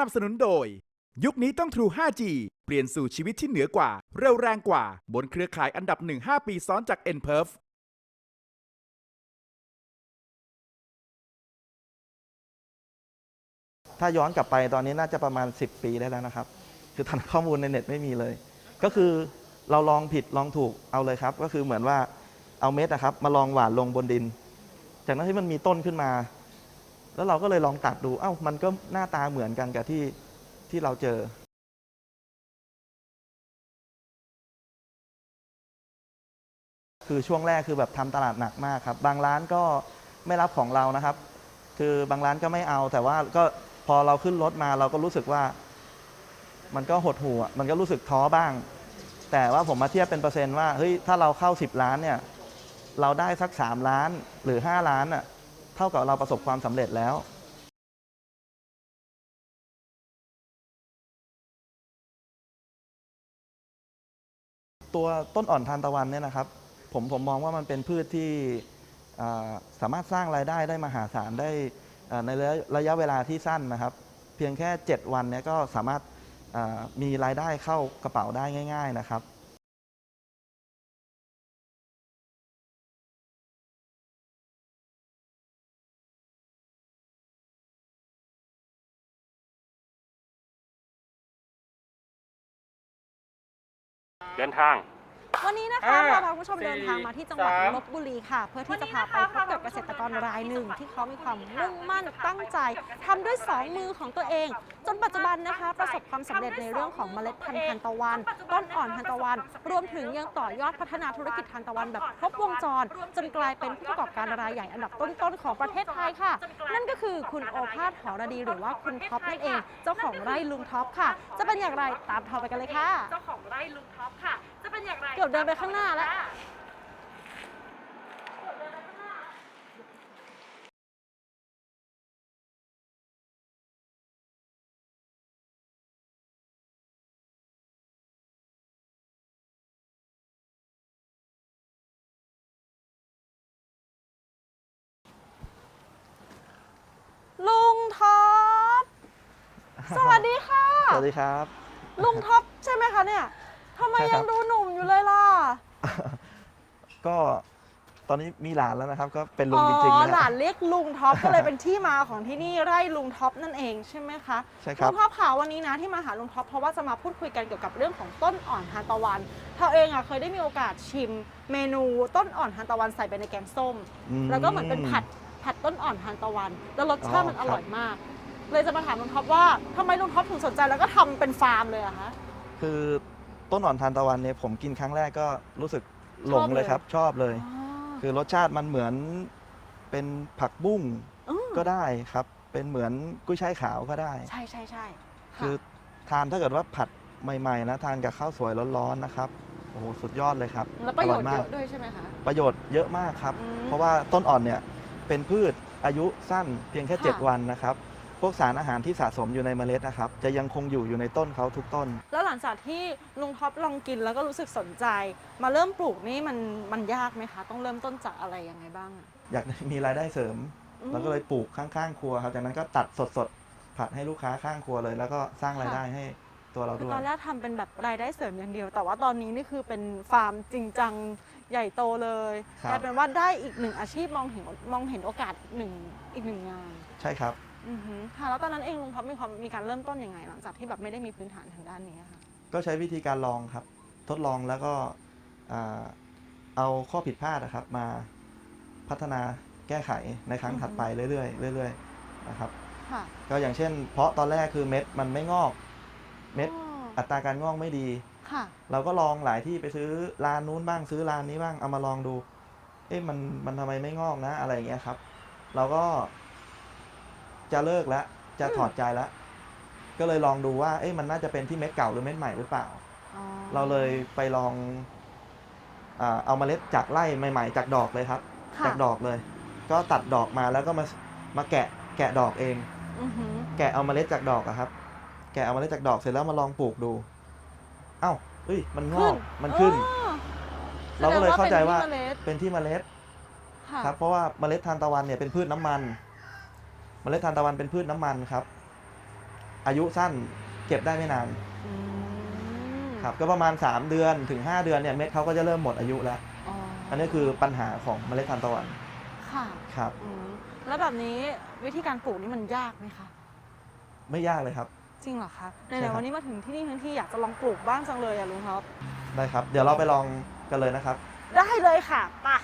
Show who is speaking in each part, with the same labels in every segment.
Speaker 1: นับสนุนโดย ยุคนี้ต้อง True 5G เปลี่ยนสู่ชีวิตที่เหนือกว่า เร็วแรงกว่า บนเครือข่ายอันดับ 1 5 ปีซ้อนจาก n p e r f
Speaker 2: ถ้าย้อนกลับไปตอนนี้น่าจะประมาณ 10 ปีได้แล้วนะครับ คือทันข้อมูลในเน็ตไม่มีเลย ก็คือเราลองผิดลองถูกเอาเลยครับ ก็คือเหมือนว่าเอาเม็ดนะครับ มาลองหว่านลงบนดิน จากนั้นที่มันมีต้นขึ้นมา แล้วเราก็เลยลองตัดดู เอ้า มันก็หน้าตาเหมือนกันกับที่ที่เราเจอคือช่วงแรกคือแบบทำตลาดหนักมากครับ บางร้านก็ไม่รับของเรานะครับ คือบางร้านก็ไม่เอา แต่ว่าก็พอเราขึ้นรถมาเราก็รู้สึกว่า มันก็หดหู่มันก็รู้สึกท้อบ้าง แต่ว่าผมมาเทียบเป็นเปอร์เซ็นต์ว่าเฮ้ยถ้าเราเข้า 10 ล้านเนี่ย เราได้สัก 3 ล้านหรือ 5 ล้านอะ เท่ากับเราประสบความสำเร็จแล้วตัวต้นอ่อนทานตะวันเนี่ยนะครับผมผมมองว่ามันเป็นพืชที่สามารถสร้างรายได้ได้มหาศาลได้ในระยะเวลาที่สั้นนะครับ เพียงแค่ 7 วันเนี่ยก็สามารถมีรายได้เข้ากระเป๋าได้ง่าย ๆนะครับ
Speaker 3: เดินทาง
Speaker 4: วันนี้นะคะ
Speaker 3: ห้า
Speaker 4: เราพาคุณผู้ชม
Speaker 3: สี่
Speaker 4: เดินทางมาที่จังหวัด
Speaker 3: สาม
Speaker 4: ลบบุรีค่ะ เพื่อที่จะพาไปพบกับเกษตรกรรายหนึ่งที่เขามีความมุ่งมั่นตั้งใจทำด้วยสองมือของตัวเอง จนปัจจุบันนะคะ ประสบความสำเร็จในเรื่องของเมล็ดพันธุ์ทานตะวัน ต้นอ่อนทานตะวัน รวมถึงยังต่อยอดพัฒนาธุรกิจทานตะวันแบบครบวงจร จนกลายเป็นผู้ประกอบการรายใหญ่อันดับต้นๆของประเทศไทยค่ะ นั่นก็คือคุณโอภาสหอระดีหรือว่าคุณท็อปนั่นเอง เจ้าของไร่ลุงท็อปค่ะ จะเป็นอย่างไรตามท็อปไปกันเลยค่ะ
Speaker 5: เจ้าของไร่ลุงท็อปค่ะจะ เป็นอย่างไร
Speaker 4: เกือบเดินไปข้างหน้าแล้ว ลุงท็อป สวัสดีค่ะ
Speaker 2: สวัสดีครับ
Speaker 4: ลุงท็อปใช่ไหมคะเนี่ย ทำไม
Speaker 2: ใช่ครั
Speaker 4: ยั
Speaker 2: บ
Speaker 4: งดูหนุ่มอยู่เลยล่ะ
Speaker 2: ก็ตอนนี้มีหลานแล้วนะครับ ก็เป็นลุ
Speaker 4: อ๋
Speaker 2: ง
Speaker 4: อ
Speaker 2: จริงๆนะ
Speaker 4: หลา
Speaker 2: ฮะ
Speaker 4: นเรียกลุงท็อป ก็เลยเป็นที่มาของที่นี่ไร่ลุงท็อปนั่นเองใช่ไหมคะ
Speaker 2: ใช่ครับ
Speaker 4: ลุงท็อปค่ะวันนี้นะที่มาหาลุงท็อปเพราะว่าจะมาพูดคุยกันเกี่ยวกับเรื่องของต้นอ่อนทานตะวันเธอเองอะเคยได้มีโอกาสชิมเมนูต้นอ่อนทานตะวันใส่ไปในแกงส้ม แล้วก็เหมือนเป็นผัดผัดต้นอ่อนทานตะวัน แล้วรสชาติมันอร่อยมาก เลยจะมาถามลุงท็อปว่าทำไมลุงท็อปถึงสนใจแล้วก็ทำเป็นฟาร์มเลยอะคะ
Speaker 2: คือ ต้นอ่อนทานตะวันเนี่ยผมกินครั้งแรกก็รู้สึกหลงเลยครับ ชอบเลย
Speaker 4: อ๋อ
Speaker 2: คือรสชาติมันเหมือนเป็นผักบุ้ง
Speaker 4: อืม
Speaker 2: ก็ได้ครับ เป็นเหมือนกุ้ยช่ายขาวก็ได้
Speaker 4: ใช่ใช่ใช่ะ
Speaker 2: คือทานถ้าเกิดว่าผัดใหม่ๆนะทานกับข้าวสวยร้อนๆนะครับโอ้โหสุดยอดเลยครับ
Speaker 4: แล้วประโยชน์
Speaker 2: อ
Speaker 4: เย
Speaker 2: มาก
Speaker 4: อะด้วยใช่ไหมคะ
Speaker 2: ประโยชน์เยอะมากครับ
Speaker 4: อืม
Speaker 2: เพราะว่าต้นอ่อนเนี่ยเป็นพืชอายุสั้นเพียงแค่
Speaker 4: ค่ะ
Speaker 2: 7 วันนะครับ พวกสารอาหารที่สะสมอยู่ในเมล็ดนะครับ จะยังคงอยู่อยู่ในต้นเขาทุกต้น
Speaker 4: แล้วหลังจากที่ลุงท็อปลองกินแล้วก็รู้สึกสนใจ มาเริ่มปลูกนี่มันมันยากไหมคะ ต้องเริ่มต้นจากอะไรยังไงบ้างอะ
Speaker 2: อยากมีรายได้เสริม
Speaker 4: อืม
Speaker 2: เราก็เลยปลูกข้างๆครัวครับจากนั้นก็ตัดสดๆผัดให้ลูกค้าข้างครัวเลย แล้วก็สร้างรายได้ให้ตัวเรา
Speaker 4: คือ
Speaker 2: ด้วย
Speaker 4: ตอนแรกทำเป็นแบบรายได้เสริมอย่างเดียว แต่ว่าตอนนี้นี่คือเป็นฟาร์มจริงจังใหญ่โตเลย
Speaker 2: ครับ
Speaker 4: กลายเป็นว่าได้อีกหนึ่งอาชีพมองเห็นมองเห็นโอกาสอีกหนึ่งอีกหนึ่งงาน
Speaker 2: ใช่ครับ
Speaker 4: อือฮึค่ะแล้วตอนนั้นเองลุงท็อปมีความมีการเริ่มต้นยังไงหลังจากที่แบบไม่ได้มีพื้นฐานทางด้านนี้อะค่ะ
Speaker 2: ก็ใช้วิธีการลองครับ ทดลองแล้วก็อ่าเอาข้อผิดพลาดนะครับ มาพัฒนาแก้ไขในครั้ง
Speaker 4: อือฮึ
Speaker 2: ถัดไปเรื่อยๆเรื่อยๆนะครับ
Speaker 4: ค่ะ
Speaker 2: ก็อย่างเช่น เพราะตอนแรกคือเม็ดมันไม่งอก เม็ด
Speaker 4: อ๋อ
Speaker 2: อัตราการงอกไม่ดี
Speaker 4: ค่ะ
Speaker 2: เราก็ลองหลายที่ไปซื้อร้านนู้นบ้างซื้อร้านนี้บ้างเอามาลองดู เอ๊ะมันมันทำไมไม่งอกนะอะไรอย่างเงี้ยครับ เราก็ จะเลิกแล้วจะ
Speaker 4: อืม
Speaker 2: ถอดใจแล้วก็เลยลองดูว่า เอ๊ะมันน่าจะเป็นที่เม็ดเก่าหรือเม็ดใหม่หรือเปล่า
Speaker 4: อ๋อ
Speaker 2: เราเลยไปลองอาเอาเมล็ดจากไร่ใหม่ ๆ จากดอกเลยครับ
Speaker 4: ค่ะ
Speaker 2: จากดอกเลย ก็ตัดดอกมาแล้วก็มามาแกะแกะดอกเอง
Speaker 4: อือฮึ
Speaker 2: แกะเอาเมล็ดจากดอกอะครับ แกะเอาเมล็ดจากดอกเสร็จแล้วมาลองปลูกดู เอ้าเอ้ย มันงอกมันขึ้น
Speaker 4: อ๋อ
Speaker 2: เราก็เลยเข้าใจว่า
Speaker 4: แสดงเป็นที่เมล็ด
Speaker 2: เป็นที่เมล็ด
Speaker 4: ค่ะ
Speaker 2: ครับ เพราะว่าเมล็ดทานตะวันเนี่ยเป็นพืชน้ำมัน เมล็ดทานตะวันเป็นพืชน้ำมันครับออายุสั้นเก็บได้ไม่นาน
Speaker 4: อืม
Speaker 2: ครับก็ประมาณ 3 เดือนถึง 5 เดือนเนี่ยเม็ดเขาก็จะเริ่มหมดอายุแล้ว
Speaker 4: อ๋อ
Speaker 2: อันนี้คือปัญหาของเมล็ดทานตะวัน
Speaker 4: ค่ะ
Speaker 2: ครับ
Speaker 4: อืมแล้วแบบนี้วิธีการปลูกนี่มันยากไหมคะ
Speaker 2: ไม่ยากเลยครับ
Speaker 4: จริงเหรอคะ
Speaker 2: ใช่
Speaker 4: ไหน
Speaker 2: ครับ
Speaker 4: ๆวันนี้มาถึงที่นี่ทั้งที่อยากจะลองปลูกบ้างจังเลยอะลุงท็อป
Speaker 2: ได้ครับ เดี๋ยวเราไปลองกันเลยนะครับ
Speaker 4: ได้เลยค่ะไปะ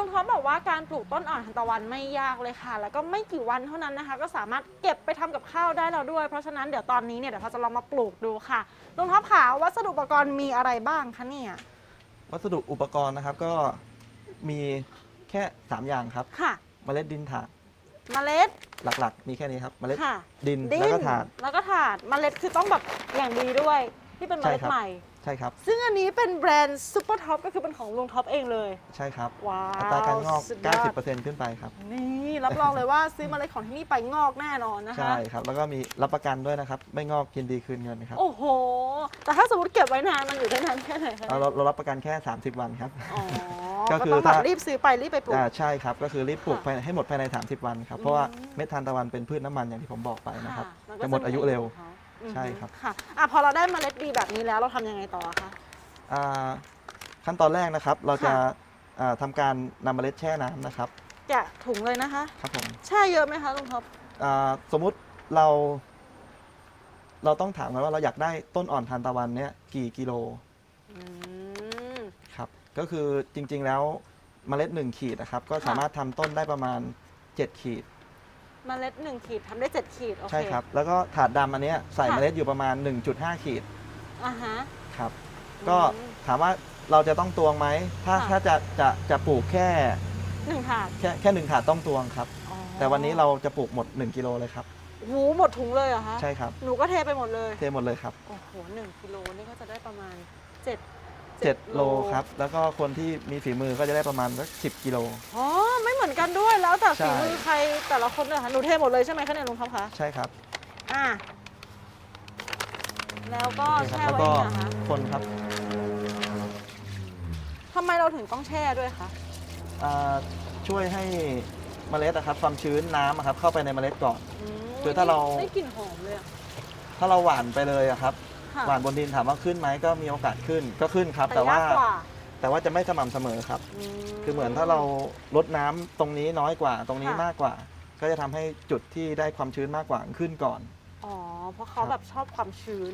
Speaker 4: ลุงท็อปบอกว่าการปลูกต้นอ่อนทานตะวันไม่ยากเลยค่ะ แล้วก็ไม่กี่วันเท่านั้นนะคะ ก็สามารถเก็บไปทำกับข้าวได้แล้วด้วย เพราะฉะนั้นเดี๋ยวตอนนี้เนี่ยเดี๋ยวเราจะลองมาปลูกดูค่ะลุงท็อปขาวัสดุอุปกรณ์มีอะไรบ้างคะเนี่ย
Speaker 2: วัสดุอุปกรณ์นะครับก็มีแค่ 3 อย่างครับ
Speaker 4: ค่ะ
Speaker 2: เมล็ดดินถาด
Speaker 4: เมล็ด
Speaker 2: หลักๆ มีแค่นี้ครับ เมล็ด
Speaker 4: ค่ะ
Speaker 2: ดิน
Speaker 4: ดิน
Speaker 2: แล้วก็ถาด
Speaker 4: แล้วก็ถาดเมล็ดคือต้องแบบอย่างดีด้วยที่เป็นเมล็ด
Speaker 2: ใช่ครับ
Speaker 4: ใหม่
Speaker 2: ใช่ครับ
Speaker 4: ซึ่งอันนี้เป็นแบรนด์ซูเปอร์ท็อปก็คือเป็นของลุงท็อปเองเลย
Speaker 2: ใช่ครับ
Speaker 4: ว้าว
Speaker 2: อัตราการงอก
Speaker 4: สุดยอด
Speaker 2: 90%ขึ้นไปครับ
Speaker 4: นี่รับรองเลยว่าซื้อเมล็ดของที่นี่ไปงอกแน่นอนนะคะ
Speaker 2: ใช่ครับ แล้วก็มีรับประกันด้วยนะครับ ไม่งอกกินดีคืนเงินครับ
Speaker 4: โอ้โห แต่ถ้าสมมติเก็บไว้นานมันอยู่ได้นานแค่ไหนคะ
Speaker 2: เอาเราเรารับประกันแค่ 30 วันครับ
Speaker 4: อ๋อ
Speaker 2: ก็
Speaker 4: ก็
Speaker 2: คือ
Speaker 4: ต้องแบบ
Speaker 2: ถ้า
Speaker 4: รีบซื้อไปรีบไปปลูก
Speaker 2: อ่าใช่ครับ ก็คือรีบปลูก
Speaker 4: ค่ะ
Speaker 2: ภายในให้หมดภายใน 30 วันครับ เพราะว่า
Speaker 4: อืม
Speaker 2: เม็ดทานตะวันเป็นพืชน้ำมันอย่างที่ผมบอกไปนะครับ
Speaker 4: ค่ะนก็
Speaker 2: จะหมดอายุเร็ว
Speaker 4: ของเขา
Speaker 2: ใช่ครับ
Speaker 4: ค่ะอะพอเราได้เมล็ดดีแบบนี้แล้วเราทำยังไงต่อคะ
Speaker 2: อ่าขั้นตอนแรกนะครับ เราจะ
Speaker 4: ค่ะ
Speaker 2: อ่าทำการนำเมล็ดแช่น้ำนะครับ
Speaker 4: แกะถุงเลยนะคะ
Speaker 2: ครับผม
Speaker 4: แช่เยอะไหมคะลุงท็อป
Speaker 2: อ่าสมมุติเรา เราต้องถามกันว่าเราอยากได้ต้นอ่อนทานตะวันเนี่ยกี่กิโล
Speaker 4: อืม
Speaker 2: ครับก็คือจริงๆแล้วเมล็ด1ขีดนะครับ ก็
Speaker 4: ค่ะ
Speaker 2: สามารถทำต้นได้ประมาณ 7 ขีด
Speaker 4: เมล็ดหนึ่งขีดทำได้เจ็ดขีด โอเค
Speaker 2: ใช่ครับ แล้วก็ถาดดำอันเนี้ยใส่
Speaker 4: ค่ะ
Speaker 2: เมล็ดอยู่ประมาณ 1.5 ขีด
Speaker 4: อ่าฮะ
Speaker 2: ครับ
Speaker 4: อืม
Speaker 2: ก็ถามว่าเราจะต้องตวงไหม ถ้า
Speaker 4: ค่ะ
Speaker 2: ถ้าจะจะจะปลูกแค่
Speaker 4: หนึ่งถาด
Speaker 2: แค่แค่หนึ่งถาดต้องตวงครับ
Speaker 4: อ๋อ
Speaker 2: แต่วันนี้เราจะปลูกหมด 1 กิโลเลยครับ
Speaker 4: หูหมดถุงเลยเหรอคะ
Speaker 2: ใช่ครับ
Speaker 4: หนูก็เทไปหมดเลย
Speaker 2: เทหมดเลยครับ
Speaker 4: โอ้โหหนึ่งกิโลนี่ก็จะได้ประมาณเจ็ด
Speaker 2: 7 โลครับ แล้วก็คนที่มีฝีมือก็จะได้ประมาณสัก10 กิโล
Speaker 4: อ๋อ ไม่เหมือนกันด้วยแล้วแต่
Speaker 2: ใช่
Speaker 4: ฝีมือใครแต่ละคนเลยค่ะหนูเทหมดเลยใช่ไหมคะเนี่ยลุงท็อปคะ
Speaker 2: ใช่ครับ
Speaker 4: อะแล้วก็
Speaker 2: นี่ครับ
Speaker 4: แช่
Speaker 2: แล้ว
Speaker 4: ไว้
Speaker 2: ก็
Speaker 4: เนี่ยนะคะ
Speaker 2: คนครับ
Speaker 4: ทำไมเราถึงต้องแช่ด้วยคะ
Speaker 2: อ่าช่วยให้เมล็ดนะครับความชื้นน้ำอะครับเข้าไปในเมล็ดก่อน
Speaker 4: ม
Speaker 2: คือถ้าเรา
Speaker 4: ได้กลิ่นหอมเลยอะ
Speaker 2: ถ้าเราหว่านไปเลยอะครับ
Speaker 4: ค่ะ
Speaker 2: หว่านบนดินถามว่าขึ้นไหมก็มีโอกาสขึ้นก็ขึ้นครับ
Speaker 4: แต่
Speaker 2: แต่ว่ายา
Speaker 4: กกว่า
Speaker 2: แต่ว่าจะไม่สม่ำเสมอครับ
Speaker 4: ม
Speaker 2: คือเหมือนถ้าเราลดน้ำตรงนี้น้อยกว่า ตรงนี้
Speaker 4: ค่ะ
Speaker 2: มากกว่า ก็จะทำให้จุดที่ได้ความชื้นมากกว่าขึ้นก่อน
Speaker 4: อ๋อ เพราะเขา
Speaker 2: ครับ
Speaker 4: แบบชอบความชื้น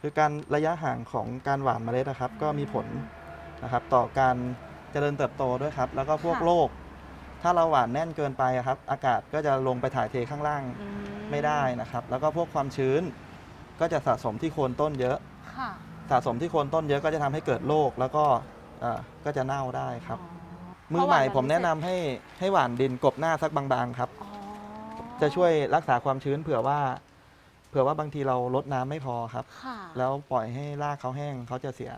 Speaker 2: คือการระยะห่างของการหว่านเมล็ดนะครับ ก็มีผลนะครับ ต่อการ เจริญเติบโตด้วยครับ แล้วก็พวก
Speaker 4: ค่ะ
Speaker 2: โรคถ้าเราหว่านแน่นเกินไปอะครับ อากาศก็จะลงไปถ่ายเทข้างล่าง
Speaker 4: อื
Speaker 2: ไม่ได้นะครับ แล้วก็พวกความชื้น ก็จะสะสมที่โคนต้นเยอะ
Speaker 4: ค่ะ
Speaker 2: สะสมที่โคนต้นเยอะก็จะทำให้เกิดโรคแล้วก็เอ่อก็จะเน่าได้ครับ
Speaker 4: อ๋
Speaker 2: มือใหม่
Speaker 4: เพราะว่า
Speaker 2: ผมแนะนำให้ให้หว่านดินกบหน้าสักบางๆครับ
Speaker 4: อ๋อ
Speaker 2: จะช่วยรักษาความชื้นเผื่อว่า เผื่อว่าบางทีเราลดน้ำไม่พอครับ
Speaker 4: ค่ะ
Speaker 2: แล้วปล่อยให้รากเขาแห้งเขาจะเสีย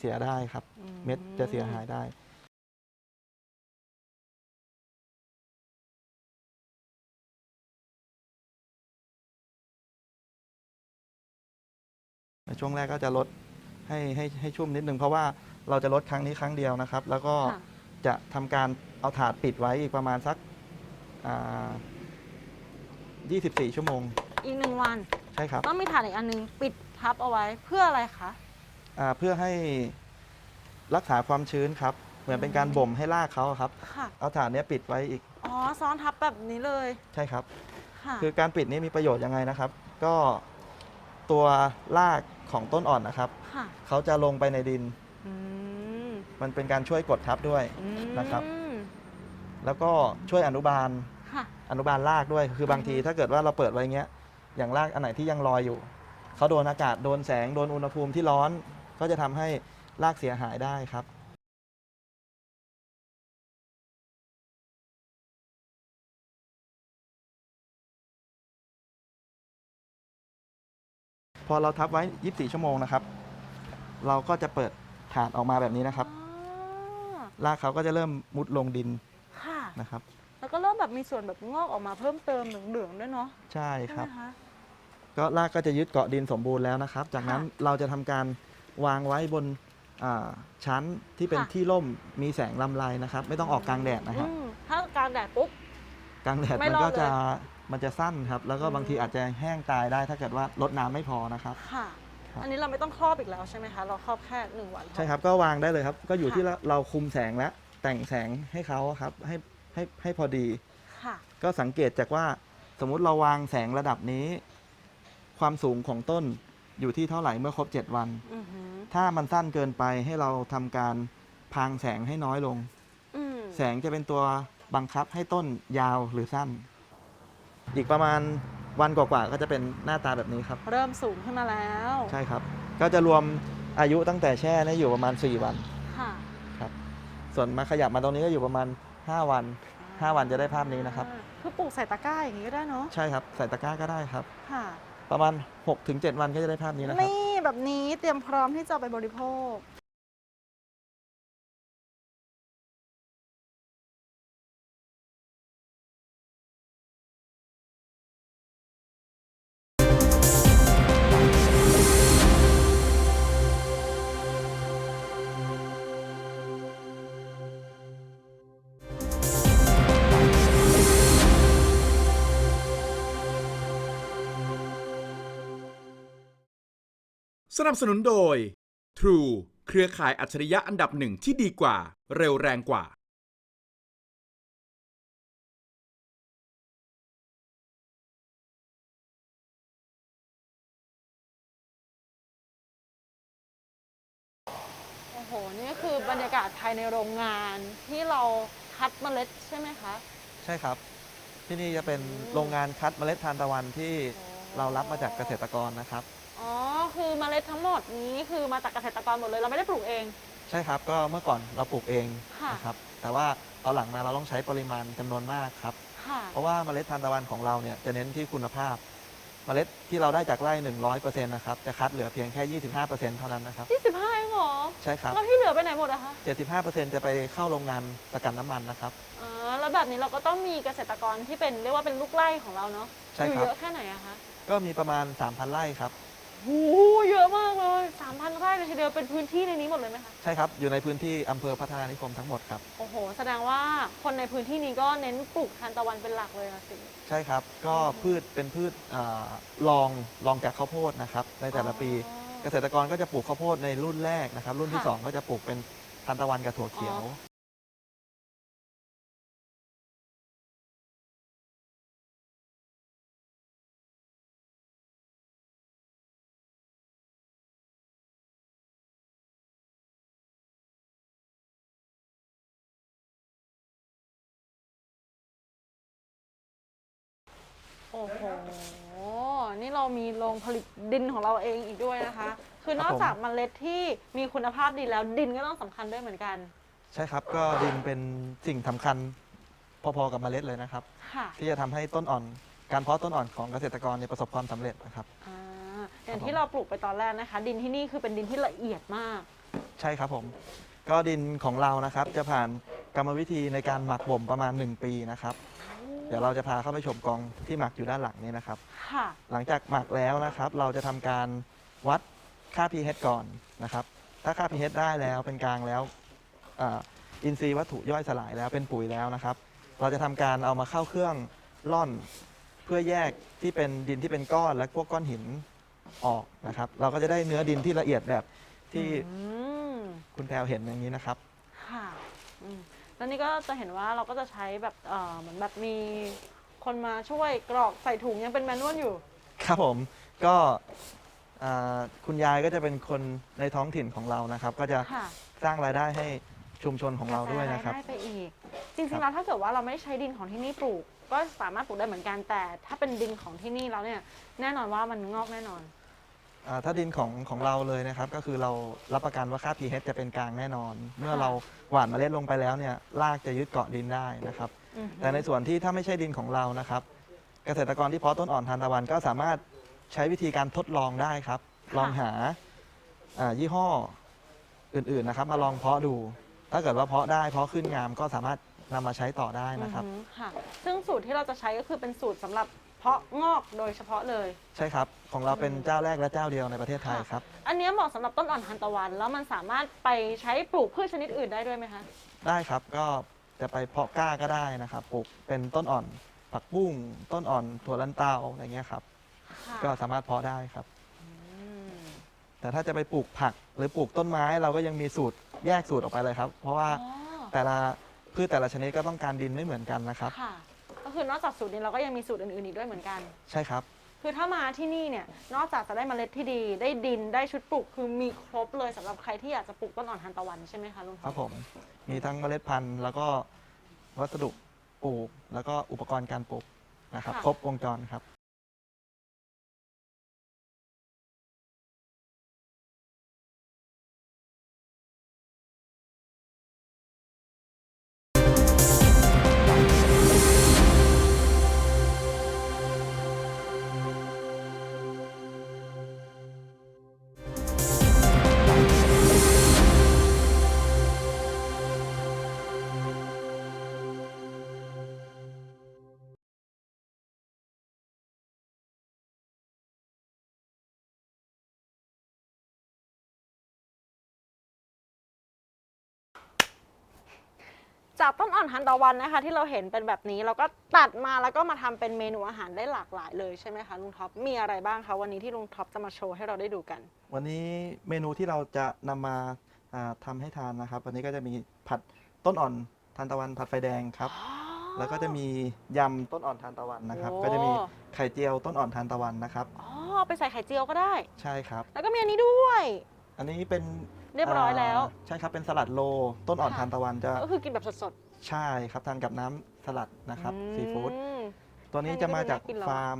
Speaker 2: เสียได้ครับ
Speaker 4: อื
Speaker 2: เม็ดจะเสียหายได้ในช่วงแรกก็จะลดให้ให้ให้ชุ่มนิดนึงเพราะว่าเราจะลดครั้งนี้ครั้งเดียวนะครับ แล้วก็
Speaker 4: ค่ะ
Speaker 2: จะทำการเอาถาดปิดไว้อีกประมาณสักอ่า24 ชั่วโมง
Speaker 4: อีกหนึ่งวัน
Speaker 2: ใช่ครับ
Speaker 4: ต้องมีถาดอีกอันนึง ปิดทับเอาไว้เพื่ออะไรคะ
Speaker 2: อ่าเพื่อให้รักษาความชื้นครับ เหมือนเป็นการบ่มให้รากเขาครับ
Speaker 4: ค่ะ
Speaker 2: เอาถาดเนี้ยปิดไว้อีก
Speaker 4: อ๋อ ซ้อนทับแบบนี้เลย
Speaker 2: ใช่ครับ
Speaker 4: ค่ะ
Speaker 2: คือการปิดนี้มีประโยชน์ยังไงนะครับ ก็ตัวรากของต้นอ่อนนะครับ
Speaker 4: ค่ะ
Speaker 2: เขาจะลงไปในดิน
Speaker 4: อืม
Speaker 2: มันเป็นการช่วยกดทับด้วย
Speaker 4: อืม
Speaker 2: นะครับ แล้วก็ช่วยอนุบาล
Speaker 4: ค่ะ
Speaker 2: อนุบาลรากด้วย คือบางที
Speaker 4: อือฮึ
Speaker 2: ถ้าเกิดว่าเราเปิดไว้เงี้ย อย่างรากอันไหนที่ยังลอยอยู่ เขาโดนอากาศโดนแสงโดนอุณหภูมิที่ร้อน ก็จะทำให้รากเสียหายได้ครับ พอเราทับไว้ 24 ชั่วโมงนะครับ เราก็จะเปิดถาดออกมาแบบนี้นะครับ
Speaker 4: อ่ารา
Speaker 2: กเขาก็จะเริ่มมุดลงดิน
Speaker 4: ค่ะ
Speaker 2: นะครับ
Speaker 4: แล้วก็เริ่มแบบมีส่วนแบบงอกออกมาเพิ่มเติมเหลืองๆด้วยเนาะ
Speaker 2: ใช่
Speaker 4: ใช่
Speaker 2: ค
Speaker 4: ไห
Speaker 2: รั
Speaker 4: ม
Speaker 2: บ
Speaker 4: คะ
Speaker 2: ก็รากก็จะยึดเกาะดินสมบูรณ์แล้วนะครับ จากนั้น
Speaker 4: ค่ะ
Speaker 2: เราจะทำการ วางไว้บนอ่าชั้นที่เป็น
Speaker 4: ค่ะ
Speaker 2: ที่ร่มมีแสงลำไรนะครับ ไม่ต้องออกกลางแดดนะฮะ
Speaker 4: อืมถ้ากลางแดดปุ๊บ
Speaker 2: กลางแดด
Speaker 4: ไม่
Speaker 2: มัน
Speaker 4: รอด
Speaker 2: ก็จะ
Speaker 4: เลย
Speaker 2: มันจะสั้นครับ แล้วก็
Speaker 4: อืม
Speaker 2: บางทีอาจจะแห้งตายได้ถ้าเกิดว่าลดน้ำไม่พอนะครับ
Speaker 4: ค่ะ
Speaker 2: ครับ
Speaker 4: อันนี้เราไม่ต้องครอบอีกแล้วใช่ไหมคะ เราครอบแค่หนึ่งวันพอ
Speaker 2: ใช่ครับก็วางได้เลยครับ ก็อยู่
Speaker 4: ค่ะ
Speaker 2: ที่เราเราคุมแสงและแต่งแสงให้เขาครับให้ให้ให้พอดี
Speaker 4: ค่ะ
Speaker 2: ก็สังเกตจากว่าสมมุติเราวางแสงระดับนี้ ความสูงของต้น อยู่ที่เท่าไหร่เมื่อครบ 7 วัน
Speaker 4: อือหือ
Speaker 2: ถ้ามันสั้นเกินไปให้เราทำการพรางแสงให้น้อยลง
Speaker 4: อืม
Speaker 2: แสงจะเป็นตัวบังคับให้ต้นยาวหรือสั้น อีกประมาณวันกว่าๆก็จะเป็นหน้าตาแบบนี้ครับ
Speaker 4: เริ่มสูงขึ้นมาแล้ว
Speaker 2: ใช่ครับ ก็จะรวมอายุตั้งแต่แช่เนี่ยอยู่ประมาณ 4 วัน
Speaker 4: ค่ะ
Speaker 2: ครับส่วนมาขยับมาตรงนี้ก็อยู่ประมาณ 5 วัน 5 วันจะได้ภาพนี้นะครับ
Speaker 4: อ่าคือปลูกใส่ตะกร้าอย่างนี้ก็ได้เนาะ
Speaker 2: ใช่ครับ ใส่ตะกร้าก็ได้ครับ
Speaker 4: ค่ะ
Speaker 2: ประมาณ 6-7 วันก็จะได้ภาพนี้นะครับ
Speaker 4: นี่แบบนี้เตรียมพร้อมที่จะเอาไปบริโภค
Speaker 1: นับสนุนโดย True เครือข่ายอัจฉริยะอันดับหนึ่งที่ดีกว่า เร็วแรงกว่า
Speaker 4: โอ้โห นี่ก็คือบรรยากาศภายในโรงงานที่เราคัดเมล็ดใช่ไหมคะ
Speaker 2: ใช่ครับ ที่นี่จะเป็นโรงงานคัดเมล็ดทานตะวันที่เรารับมาจากเกษตรกรนะครับ
Speaker 4: อ๋อ คือเมล็ดทั้งหมดนี้คือมาจากเกษตรกรหมดเลย เราไม่ได้ปลูกเอง
Speaker 2: ใช่ครับ ก็เมื่อก่อนเราปลูกเอง
Speaker 4: ค่ะ
Speaker 2: นะครับ แต่ว่าตอนหลังมาเราต้องใช้ปริมาณจำนวนมากครับ
Speaker 4: ค่ะ
Speaker 2: เพราะว่าเมล็ดทานตะวันของเราเนี่ยจะเน้นที่คุณภาพ เมล็ดที่เราได้จากไร่100%นะครับ จะคัดเหลือเพียงแค่ 25%เท่านั้นนะครับ
Speaker 4: 25เองเหรอ
Speaker 2: ใช่ครับ
Speaker 4: แล้วที่เหลือไปไหนหมดอะคะ
Speaker 2: 75%จะไปเข้าโรงงานสกัดน้ำมันนะครับ
Speaker 4: อ๋อแล้วแบบนี้เราก็ต้องมีเกษตรกรที่เป็นเรียกว่าเป็นลูกไร่ของเราเนาะ
Speaker 2: ใช่
Speaker 4: อยู่
Speaker 2: ครับ
Speaker 4: เยอะแค่ไหนอะคะ
Speaker 2: ก็มีประมาณ 3,000 ไร่ครับ
Speaker 4: โอ้โหเยอะมากเลย3,000ไร่เลยทีเดียวเป็นพื้นที่ในนี้หมดเลยไหมคะ
Speaker 2: ใช่ครับ อยู่ในพื้นที่อำเภอพัฒนานิคมทั้งหมดครับ
Speaker 4: โอ้โห แสดงว่าคนในพื้นที่นี้ก็เน้นปลูกทานตะวันเป็นหลักเลยอะสิ
Speaker 2: ใช่ครับ ก็พืชเป็นพืชอ่าลองลองจากข้าวโพดนะครับ ในแต่ละปี
Speaker 4: อ๋อ
Speaker 2: เกษตรกรก็จะปลูกข้าวโพดในรุ่นแรกนะครับ รุ่นที่
Speaker 4: ค่ะ
Speaker 2: 2ก็จะปลูกเป็นทานตะวันกับถั่วเขียว
Speaker 4: อ๋อโอ้โห นี่เรามีโรงผลิตดินของเราเองอีกด้วยนะคะ คือนอก
Speaker 2: ครับผม
Speaker 4: จากเมล็ดที่มีคุณภาพดีแล้วดินก็ต้องสำคัญด้วยเหมือนกัน
Speaker 2: ใช่ครับ ก็ดินเป็นสิ่งสำคัญพอๆกับเมล็ดเลยนะครับ
Speaker 4: ค่ะ
Speaker 2: ที่จะทำให้ต้นอ่อน การเพาะต้นอ่อนของเกษตรกรเนี่ยประสบความสำเร็จนะครับ
Speaker 4: อ่า อย่าง
Speaker 2: ครับผม
Speaker 4: ที่เราปลูกไปตอนแรกนะคะ ดินที่นี่คือเป็นดินที่ละเอียดมาก
Speaker 2: ใช่ครับผม ก็ดินของเรานะครับจะผ่านกรรมวิธีในการหมักบ่มประมาณ 1 ปีนะครับ เดี๋ยวเราจะพาเข้าไปชมกองที่หมักอยู่ด้านหลังนี้นะครับ
Speaker 4: ค่ะ
Speaker 2: หลังจากหมักแล้วนะครับ เราจะทำการวัดค่า pH ก่อนนะครับ ถ้าค่า pH ได้แล้วเป็นกลางแล้วอ่าอินทรีย์วัตถุย่อยสลายแล้วเป็นปุ๋ยแล้วนะครับ เราจะทำการเอามาเข้าเครื่องร่อน เพื่อแยกที่เป็นดินที่เป็นก้อนและพวกก้อนหินออกนะครับ เราก็จะได้เนื้อดินที่ละเอียดแบบที่
Speaker 4: อืม
Speaker 2: คุณแพลวเห็นอย่างนี้นะครับ
Speaker 4: ค่ะอืม แล้วนี่ก็จะเห็นว่าเราก็จะใช้แบบเอ่อเหมือนแบบมีคนมาช่วยกรอกใส่ถุงยังเป็นแมนนวลอยู่
Speaker 2: ครับผมก็อ่าคุณยายก็จะเป็นคนในท้องถิ่นของเรานะครับ ก็จะ
Speaker 4: ค่ะ
Speaker 2: สร้างรายได้ให้ชุมชนของเราด้วยนะครับ
Speaker 4: กจายได้ไปอีก จริ
Speaker 2: ครั
Speaker 4: ง
Speaker 2: บ
Speaker 4: ๆแล้วถ้าเกิดว่าเราไม่ได้ใช้ดินของที่นี่ปลูก ก็สามารถปลูกได้เหมือนกันแต่ ถ้าเป็นดินของที่นี่แล้วเนี่ยแน่นอนว่ามันงอกแน่นอน
Speaker 2: อ่าถ้าดินของของเราเลยนะครับ ก็คือเรารับประกันว่าค่า pH จะเป็นกลางแน่นอน เมื่อ
Speaker 4: ค่ะ
Speaker 2: เราหว่านเมล็ดลงไปแล้วเนี่ยรากจะยึดเกาะดินได้นะครับ
Speaker 4: อือหือ
Speaker 2: แต่ในส่วนที่ถ้าไม่ใช่ดินของเรานะครับ เกษตรกรที่เพาะต้นอ่อนทานตะวันก็สามารถใช้วิธีการทดลองได้ครับลองหาอ่ายี่ห้ออื่นๆนะครับ มาลองเพาะดู ถ้าเกิดว่าเพาะได้เพาะขึ้นงามก็สามารถนำมาใช้ต่อได้นะครับ
Speaker 4: อือหือค่ะ ซึ่งสูตรที่เราจะใช้ก็คือเป็นสูตรสำหรับ เพาะงอกโดยเฉพาะเลย
Speaker 2: ใช่ครับ ของเราเป็นเจ้าแรกและเจ้าเดียวในประเทศไทยครับ
Speaker 4: อันเนี้ยเหมาะสำหรับต้นอ่อนทานตะวัน แล้วมันสามารถไปใช้ปลูกพืชชนิดอื่นได้ด้วยไหมคะ
Speaker 2: ได้ครับก็จะไปเพาะกล้าก็ได้นะครับปลูกเป็นต้นอ่อนผักบุ้งต้นอ่อนถั่วลันเตาอะไรเงี้ยครับ
Speaker 4: ค่ะ
Speaker 2: ก็สามารถเพาะได้ครับ
Speaker 4: อืม
Speaker 2: แต่ถ้าจะไปปลูกผักหรือปลูกต้นไม้เราก็ยังมีสูตรแยกสูตรออกไปเลยครับ เพราะว่า
Speaker 4: อ๋อ
Speaker 2: แต่ละพืชแต่ละชนิดก็ต้องการดินไม่เหมือนกันนะครับ
Speaker 4: ค่ะ ก็คือนอกจากสูตรนี้เราก็ยังมีสูตรอื่นๆอีกด้วยเหมือนกัน
Speaker 2: ใช่ครับ
Speaker 4: คือถ้ามาที่นี่เนี่ยนอกจากจะได้เมล็ดที่ดีได้ดินได้ชุดปลูกคือมีครบเลยสำหรับใครที่อยากจะปลูกต้นอ่อนทานตะวันใช่ไหมคะลุง
Speaker 2: ครับผม มีทั้งเมล็ดพันธุ์ แล้วก็วัสดุปลูก แล้วก็อุปกรณ์การปลูกนะครับ ครบวงจรครับ
Speaker 4: จากต้นอ่อนทานตะวันนะคะ ที่เราเห็นเป็นแบบนี้เราก็ตัดมาแล้วก็มาทำเป็นเมนูอาหารได้หลากหลายเลยใช่ไหมคะลุงท็อปมีอะไรบ้างคะวันนี้ที่ลุงท็อปจะมาโชว์ให้เราได้ดูกัน
Speaker 2: วันนี้เมนูที่เราจะนำมาอ่าทำให้ทานนะครับ วันนี้ก็จะมีผัดต้นอ่อนทานตะวันผัดไฟแดงครับ แล้วก็จะมียำต้นอ่อนทานตะวันนะครับ
Speaker 4: โอ้
Speaker 2: ก็จะมีไข่เจียวต้นอ่อนทานตะวันนะครับ
Speaker 4: อ๋อเอาไปใส่ไข่เจียวก็ได้
Speaker 2: ใช่ครับ
Speaker 4: แล้วก็มีอันนี้ด้วย
Speaker 2: อันนี้เป็น
Speaker 4: เรียบร้อยแล้วา
Speaker 2: ใช่ครับเป็นสลัดโล ต้นอ่อน
Speaker 4: ค่ะ
Speaker 2: ทานตะวันจะ
Speaker 4: ก็คือกินแบบสด
Speaker 2: ใช่ครับทานกับน้ำสลัดนะครับ
Speaker 4: อืม
Speaker 2: ซีฟู้ดตัวนี้
Speaker 4: แค่นี้
Speaker 2: จะมาจาก
Speaker 4: ก็ดูน่ากินแล้ว
Speaker 2: ฟาร์ม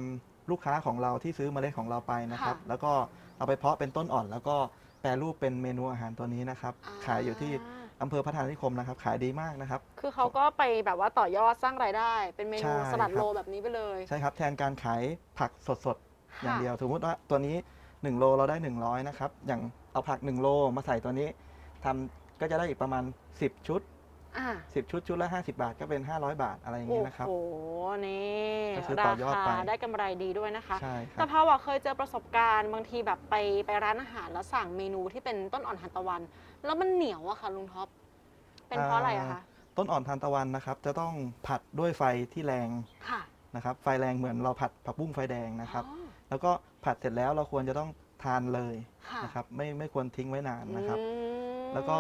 Speaker 2: ลูกค้าของเราที่ซื้อเมล็ดของเราไปนะครับ
Speaker 4: ค่ะ
Speaker 2: แล้วก็เอาไปเพาะเป็นต้นอ่อน แล้วก็แปรรูปเป็นเมนูอาหารตัวนี้นะครับขายอยู่ที่อำเภอพัฒนานิคมนะครับ ขายดีมากนะครับ
Speaker 4: คือเขาก็ไปแบบว่าต่อยอดสร้างรายได้ เป็นเม
Speaker 2: ใช่
Speaker 4: นูสลัด
Speaker 2: ครับ
Speaker 4: โลแบบนี้ไปเลย
Speaker 2: ใช่ครับ แทนการขายผักสดๆ อย่าง
Speaker 4: ค่ะ
Speaker 2: เดียว สมมติว่าตัวนี้ 1 โลเราได้ 100 นะครับ อย่าง เอาผัก 1 โลมาใส่ตัวนี้ทำก็จะได้อีกประมาณ 10 ชุด
Speaker 4: อ่า
Speaker 2: 10 ชุดชุดละ 50 บาทก็เป็น 500 บาทอะไรอย่าง
Speaker 4: โอ้
Speaker 2: นี้นะครับ
Speaker 4: โหนี่
Speaker 2: ก็คือ
Speaker 4: รา
Speaker 2: ต่อยอด
Speaker 4: คา
Speaker 2: ไป
Speaker 4: ได้กำไรดีด้วยนะคะ
Speaker 2: ใช่ค
Speaker 4: แต่
Speaker 2: รับ
Speaker 4: พาวอะเคยเจอประสบการณ์บางทีแบบไปไปร้านอาหารแล้วสั่งเมนูที่เป็นต้นอ่อนทานตะวัน แล้วมันเหนียวอะค่ะลุงท็อป เป็นเพราะอะไรอะคะ
Speaker 2: ต้นอ่อนทานตะวันนะครับ จะต้องผัดด้วยไฟที่แรง
Speaker 4: ค่ะ
Speaker 2: นะครับ ไฟแรงเหมือนเราผัดผักบุ้งไฟแดงนะครับ
Speaker 4: อ๋อ
Speaker 2: แล้วก็ผัดเสร็จแล้วเราควรจะต้อง ทานเลย
Speaker 4: ค่ะ
Speaker 2: นะครับไม่ไม่ควรทิ้งไว้นานนะครับ
Speaker 4: อืม
Speaker 2: แล้วก็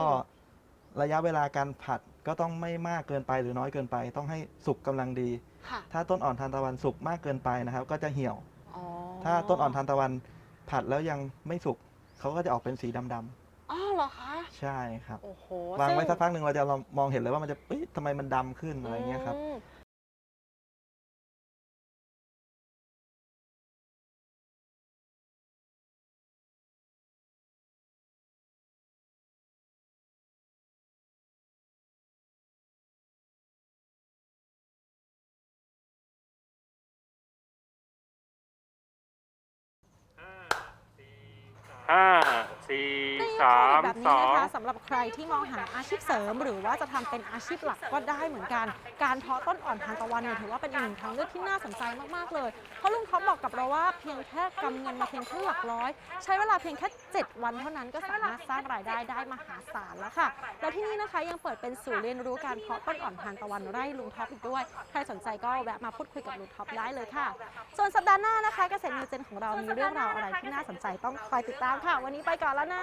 Speaker 2: ระยะเวลาการผัดก็ต้องไม่มากเกินไปหรือน้อยเกินไป ต้องให้สุกกำลังดี
Speaker 4: ค่ะ
Speaker 2: ถ้าต้นอ่อนทานตะวันสุกมากเกินไปนะครับ ก็จะเหี่ยว
Speaker 4: อ๋อ
Speaker 2: ถ้าต้นอ่อนทานตะวันผัดแล้วยังไม่สุกเขาก็จะออกเป็นสีดำ
Speaker 4: อ๋อเหรอคะ
Speaker 2: ๆใช่ครับ
Speaker 4: โอ้โห
Speaker 2: วางไว้
Speaker 4: ซึ่
Speaker 2: สักพักหนึ่งเราจะลองมองเห็นเลยว่ามันจะเอ๊ะทำไมมันดำขึ้นอะไรเงี้ยครับ
Speaker 4: อืม
Speaker 3: ห้าสี่
Speaker 4: ในยุค
Speaker 3: สา
Speaker 4: โควิ
Speaker 3: ม
Speaker 4: ดแบบ
Speaker 3: ส
Speaker 4: นี้
Speaker 3: อ
Speaker 4: นะ
Speaker 3: ง
Speaker 4: คะสำหรับใครที่มองหาอาชีพเสริม หรือว่าจะทำเป็นอาชีพหลักก็ได้เหมือนกัน การเพาะต้นอ่อนทานตะวันเนี่ยถือว่าเป็นอีกหนึ่งทางเลือกที่น่าสนใจมากๆเลย เพราะลุงท็อปบอกกับเราว่าเพียงแค่กำเงินมาเพียงแค่หลักร้อย ใช้เวลาเพียงแค่ 7 วันเท่านั้นก็สามารถสร้างรายได้ได้มหาศาลแล้วค่ะ แล้วที่นี่นะคะยังเปิดเป็นศูนย์เรียนรู้การเพาะต้นอ่อนทานตะวันไร่ลุงท็อปอีกด้วย ใครสนใจก็แวะมาพูดคุยกับลุงท็อปได้เลยค่ะ ส่วนสัปดาห์หน้านะคะเกษตรนิวเจนของเรามีเรื่องราวอะไรที่น่าสนใจต้องคอยติดตามค่ะ วันนี้ไปก่อนแล้วนะ